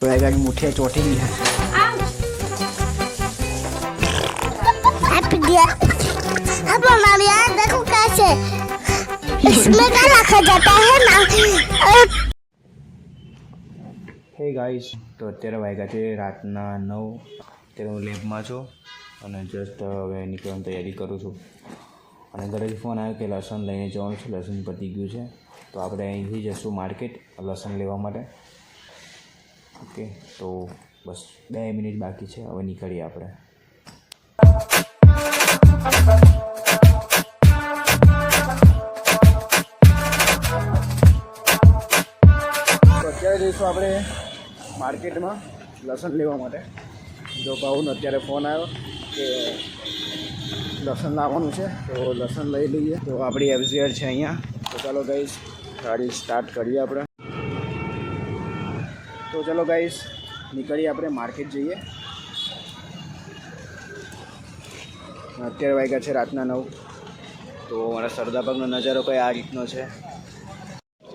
Soybean की मुठिया चौटी भी है हैप्पी डियर अब हमारे यहाँ देखो कैसे इसमें क्या रखा जाता है ना अ, હે ગાઈસ તો અત્યારે વાગ્યા છે રાતના નવ અત્યારે હું લેબમાં છું અને જસ્ટ હવે નીકળવાની તૈયારી કરું છું અને ઘરેથી ફોન આવ્યો કે લસણ લઈને જવાનું છે લસણ પતી ગયું છે તો આપણે અહીંથી જઈશું માર્કેટ લસણ લેવા માટે ઓકે, તો બસ બે મિનિટ બાકી છે, હવે નીકળીએ આપણે. અત્યારે જઈશું આપણે માર્કેટમાં લસણ લેવા માટે. જો ભાવનો અત્યારે ફોન આવ્યો કે લસણ લાવવાનું છે, તો લસણ લઈ લઈએ. તો આપણી એફઝીઆર છે અહીંયા. તો ચાલો ગાઈસ ગાડી સ્ટાર્ટ કરીએ આપણે. તો ચાલો ગાઈસ નીકળીએ આપણે માર્કેટ જઈએ. અત્યારે વાગ્યા છે રાતના નવ. તો મારા સરદારબાગનો નજારો કંઈ આ રીતનો છે?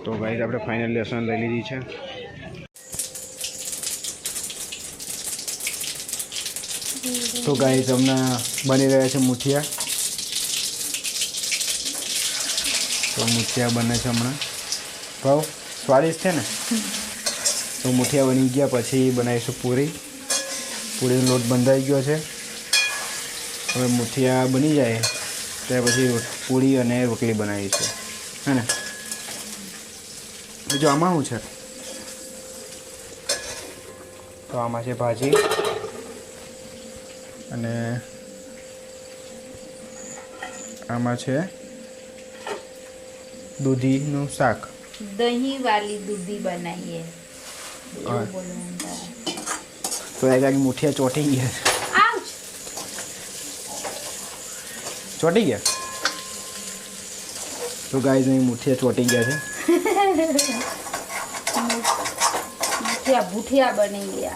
તો ગાઈઝ આપણે ફાઇનલ લેસન લઈ લીધી છે. તો ગાઈઝ હમણાં બની રહ્યા છે મુઠિયા. તો મુઠિયા બને છે હમણાં. ભાવ, સ્વાદિષ્ટ છે ને? તો મુઠિયા બની ગયા, પછી બનાવીશું પૂરી. પૂરીનો લોટ બંધાઈ ગયો છે. હવે મુઠિયા બની જાય, ત્યાર પછી પૂરી અને રોટલી બનાવીશું. હે ને? બીજું આમાં શું છે? તો આમાં છે ભાજી અને આમાં છે દૂધીનું શાક. દહીં વાલી દૂધી બનાવીએ. तो तो कि मुठिया चौटेगी है चोटे ही है तो गाइस मेरी मुठिया चौटी गया है मुठिया बुठिया बनी गया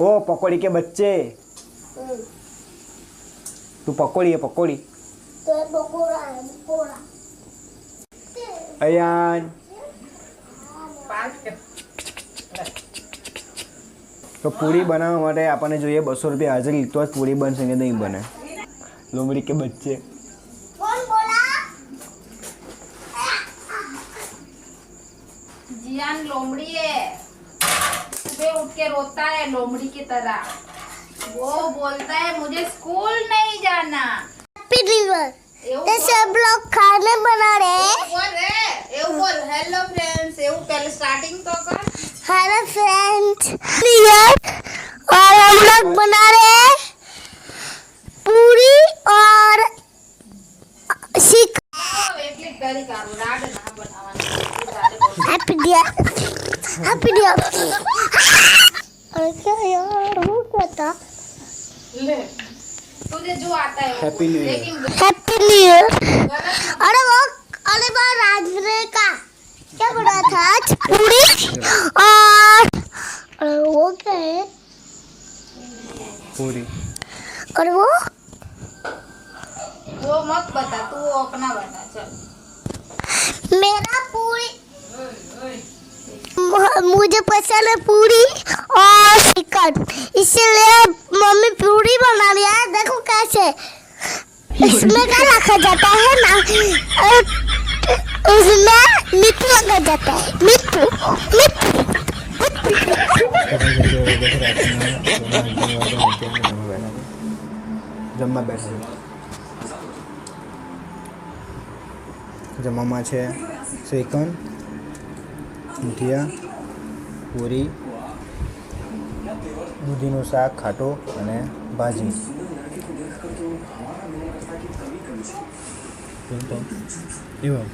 ओ पकोड़ी के बच्चे। तू पकोड़ी है पकोड़ी? तो है अयान। पाँच તો પૂરી બનાવવા માટે આપણને જોઈએ બસો રૂપિયા હાજરી તો જ પૂરી બનશે કે નહીં બને લોમડી કે બચ્ચે कौन बोला जियान लोमड़ी है सुबह उठ के रोता है लोमड़ी की तरह वो बोलता है मुझे स्कूल नहीं जाना हैप्पी डियर એવું तो सब लोग खाने बना रहे हैं બોલ રે એવું બોલ હેલો ફ્રેન્ડ્સ એવું પહેલે સ્ટાર્ટિંગ તો કર हेलो फ्रेंड्स और हम लोग बना रहे हैं पूरी और सीख हैप्पी डियर हैप्पी डियर अच्छा यार वो क्या था हैप्पी न्यू ईयर अरे वो अरे बार राजरे का क्या बना था आज पूरी और और वो क्या है? પૂરી और वो? वो मत बता तू वो अपना बता चल। मेरा पूरी। मुझे पसंद है पूरी और चिकन। इसलिए मम्मी पूरी बना रही है देखो कैसे। इसमें क्या रखा जाता है ना? उसमें मिट्टी रखा जाता है मिट्टी मिट्टी જમવા બેસે જમવામાં છે શ્રીખંડ મુઠિયા પૂરી દૂધીનું શાક ખાટો અને ભાજી એવા